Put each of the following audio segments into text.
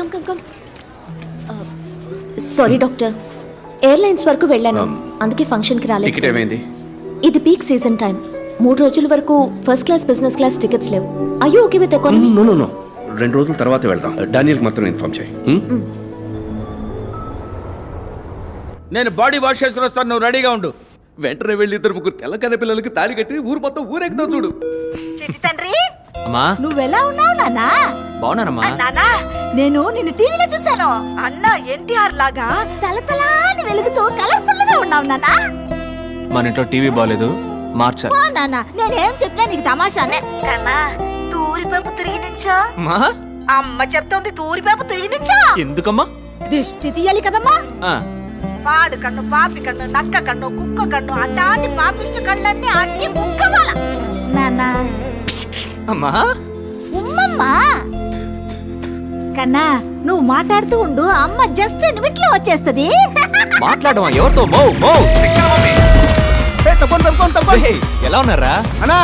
Come come come sorry doctor airlines వరకు వెళ్ళాను. అందుకే ఫంక్షన్కి టికెట్ రాలేదు ఏమైంది? ఇది పీక్ సీజన్ టైం మూడు రోజుల వరకు first class business class tickets లేవు. అయ్యో okay with economy no no no రెండు రోజుల తర్వాత వెళ్దాం. డానియల్కి మాత్రం ఇన్ఫార్మ్ చేయి. ఉమ్? నేను బాడీ వాష్ చేసుకుని వస్తాను. నువ్వు రెడీగా ఉండు. వెంటనే వెళ్ళి ఇద్దరు ముగ్గురు తెల్లకన్న పిల్లలకి తాళి కట్టి ఊరు మొత్తం ఊరెక్కుతావు చూడు. చిట్టి తండ్రి అమ్మా. నువ్వెలా ఉన్నావు నాన్నా? బాగున్నానమ్మా. నానా నేను నిన్ను టీవీలో చూశాను. అన్న ఎన్టీఆర్ లాగా తలతలాని వెలుగుతూ కలర్ఫుల్గా ఉన్నావు నాన్నా. మన ఇంట్లో టీవీ బాగాలేదు మార్చాలి ఓ నాన్న. నేనేం చెప్పినా నీకు తమాషానే. కన్నా తూరిపేపు తిరిగి నుంచో. మా అమ్మ చెప్తోంది తూరిపేపు తిరిగి నుంచో. ఎందుకమ్మా? దిష్టి తీయాలి కదమ్మా. ఆ, పాడు కన్ను పాపి కన్ను నక్క కన్ను కుక్క కన్ను అట్లాంటి పాపిష్ట కళ్ళన్నీ అన్ని ముక్కవాల. నాన్న అమ్మా? ఉమ్మమ్మా! కన్నా నువ్వు మాట్లాడుతూ ఉండు అమ్మ జస్ట్ నిమిట్లో వచ్చేస్తది. మాట్లాడమా? ఎవరితో? మో మో! ఏయ్, ఎలా ఉన్నారా? అన్నా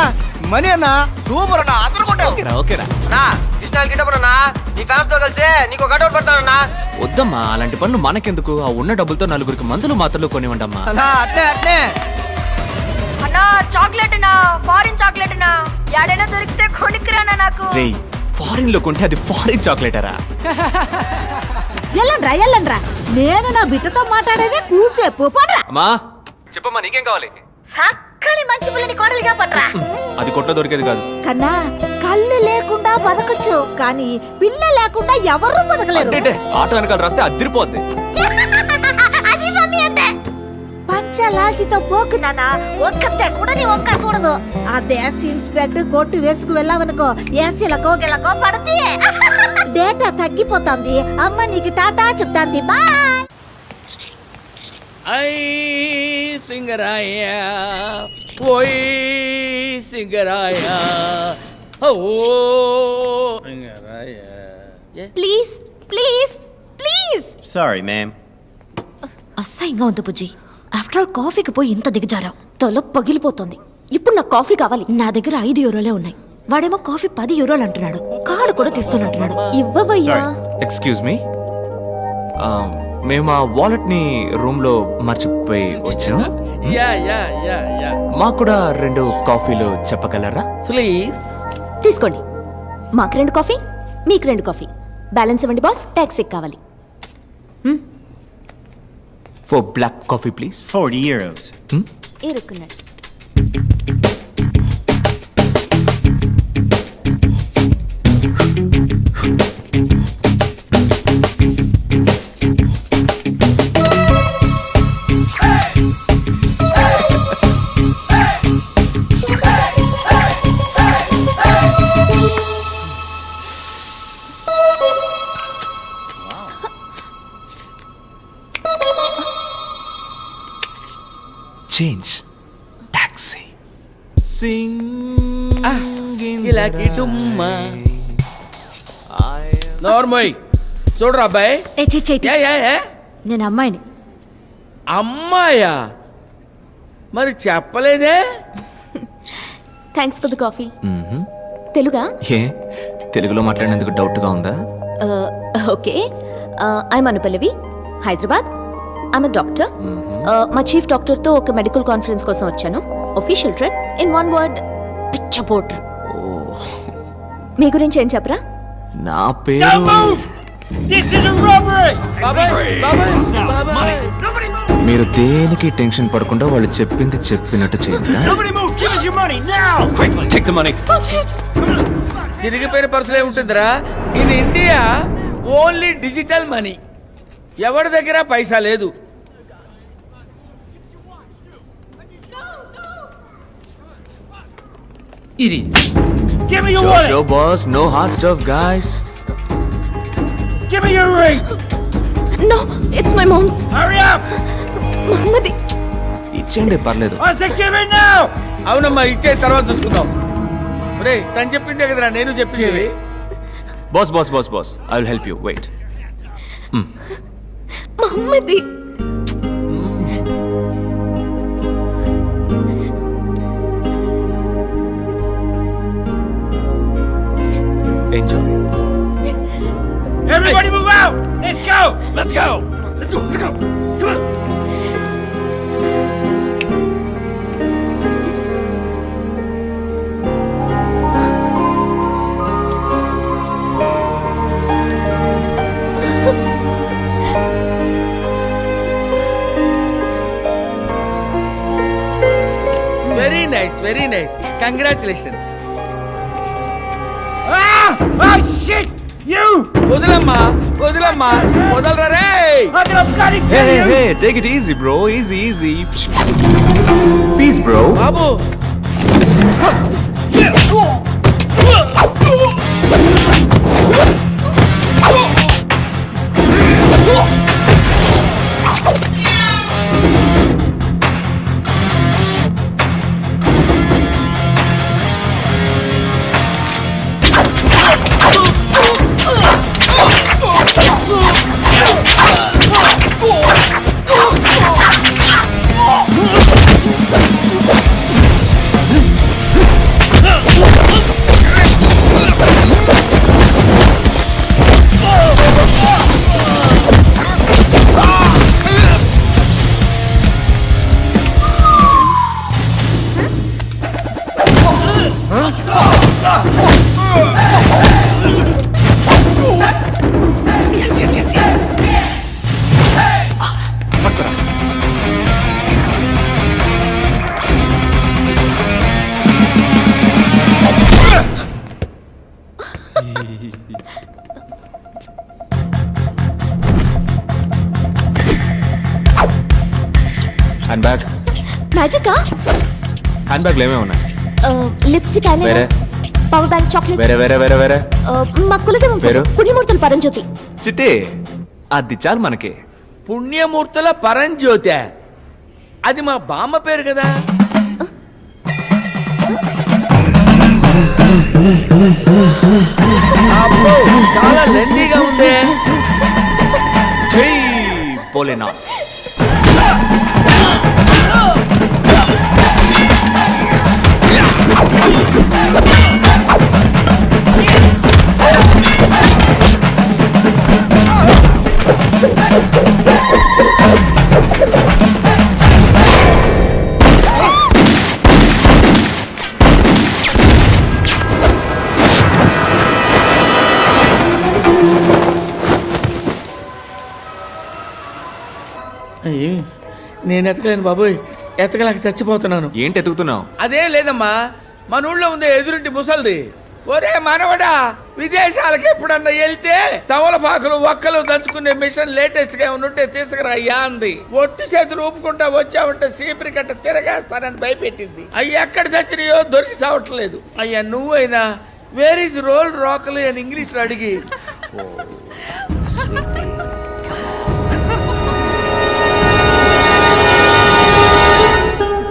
మనీ అన్నా సూపర్ అన్నా అందరూ ఓకేరా ఓకేరా. అన్నా కృష్ణాలు గిట్టపురన్నా నీ ఫ్యాన్స్తో కలిసి నీకు ఒక కటౌట్ పెడతానన్నా వద్దమ్మా అలాంటి పనులు మనకెందుకు? ఆ ఉన్న డబ్బులతో నలుగురికి మందులు మాత్రలు కొనివ్వండమ్మా. అన్నా అట్నే అట్నే. అన్నా చాక్లెట్ నా ఫారిన్ చాక్లెట్ యాడైనా దొరికితే కొనుక్కురానా నాకు? రేయ్ ఫారిన్లో కొంటే అది ఫారిన్ చాక్లెటరా? ఎల్లండ్రా ఎల్లండ్రా. నేను నా బిడ్డతో మాట్లాడేదే కూసేపు. పడరా. అమ్మా. చెప్పమ్మా నీకేం కావాలి? చక్కని మంచి పిల్లని కోడలిగా పడరా. అది కొట్లో దొరికేది కాదు. కన్నా కళ్ళు లేకుండా బతకచ్చు కానీ పిల్ల లేకుండా ఎవరు బతకలేరు? ఆటో వెనకాల రాస్తే అదిరిపోద్ది. పంచలాల్చితో పోకు నాన్న ఒక్కతే కూడా నీ ఒక్క చూడదు అదే బెడ్ కొట్టు వేసుకు వెళ్ళావనుకో ఏసీలకో గిలకో పడితే డేటా తగ్గిపోతుంది. అమ్మ నీకు టాటా చెప్తాంది. బాయ్. ఐ సింగరాయ ఓయ్ సింగరాయ ఓ Singaraya. Please please please. Sorry, ma'am. అసహ్యంగా ఉంది బుజ్జి. ఆఫ్టర్ ఆల్ కాఫీకి పోయి ఇంత దిగజారావు. తల పగిలిపోతుంది. ఇప్పుడు నాకు కాఫీ కావాలి. నా దగ్గర ఐదు యూరోలే ఉన్నాయి. వాడేమో కాఫీ పది యూరోలు అంటున్నాడు. కార్డు కూడా తీసుకొని అంటున్నాడు. ఇవ్వవయ్యా. ఎక్స్క్యూజ్ మీ మేము ఆ వాలెట్ని రూమ్లో మర్చిపోయి వచ్చాం. యా యా యా యా మాకు కూడా రెండు కాఫీలు చెప్పగలరా? ప్లీజ్ తీసుకోండి. మాకు రెండు కాఫీ మీకు రెండు కాఫీ. బ్యాలెన్స్ ఇవ్వండి బాస్. ట్యాక్సీకి కావాలి. For black coffee please 40 euros. ఇరుక్కున్నాడు చేంజ్ టాక్సీ నోర్మోయ్ చూడరా అబ్బాయి? ఏ చే చేతి యా యా యా నేను అమ్మాయిని. అమ్మాయా? మరి చెప్పలేదే? థ్యాంక్స్ ఫర్ ద కాఫీ తెలుగా? ఏ? తెలుగులో మాట్లాడినందుకు డౌట్గా ఉందా okay I'm Anupallavi Hyderabad I'm doctor మా చీఫ్ డాక్టర్తో ఒక మెడికల్ కాన్ఫరెన్స్ కోసం వచ్చాను. Official trip in one word పిచ్చపోటర్ మీ గురించి ఏం చెప్పరా? నా పేరు బాబాయ్ బాబాయ్ బాబాయ్ మీరు దేనికి టెన్షన్ పడకుండా వాళ్ళు చెప్పింది చెప్పినట్టు చేయండి. చిరిగిపోయిన పర్సులే ఉంటుందిరా in India only digital money ఎవరి దగ్గర పైసా లేదు? Sure, sure, boss. No hard stuff, guys. No it's my mom's Mammadi. ఇచ్చేయండి పర్లేదు. అవునమ్మా ఇచ్చే తర్వాత చూసుకుందాం. రే తను చెప్పిందే కదరా నేను చెప్పింది. Boss boss boss boss I will help you wait Mammadi. Enjoy. Everybody move out! Let's go! Let's go! Let's go! Let's go! Come on! Very nice, very nice. Congratulations. వదిలమ్మా వదిలమ్మా వదలరా రే! Hey hey hey take it easy bro easy easy please bro Babu. Hand bag మ్యాజికా hand బ్యాగ్లు ఏమేమి ఉన్నాయి lipstick వేరే? Eyeliner power bank chocolate వేరే వేరే వేరే. వేరే మా కులదేవం పేరు? పుణ్యమూర్తులు పరంజ్యోతి. చిట్టి అది చాలు మనకి. పుణ్యమూర్తుల పరంజ్యోతి. అది మా బామ్మ పేరు కదా. చాలా లెందీగా ఉంది. జై పోలేనా నేను ఎతకలేను బాబోయ్. ఎతకలేక చచ్చిపోతున్నాను. ఏంటి ఎతుకుతున్నావు? అదేం లేదమ్మా. మన ఊళ్ళో ఉంది ఎదురింటి ముసల్ది. ఒరే మనవడా విదేశాలకు ఎప్పుడన్నా వెళ్తే తమలపాకులు ఒక్కలు దంచుకునే మిషన్ లేటెస్ట్గా ఉంటే తీసుకురా అయ్యా అంది. ఒట్టి చేతులు ఊపుకుంటా వచ్చావంటే సీపరి కట్ట తిరగేస్తానని భయపెట్టింది. అయ్యి ఎక్కడ చచ్చినాయో దొరికి సావట్లేదు. అయ్యా నువ్వైనా వేర్ ఇస్ రోల్ రోకలు అని ఇంగ్లీష్లో అడిగి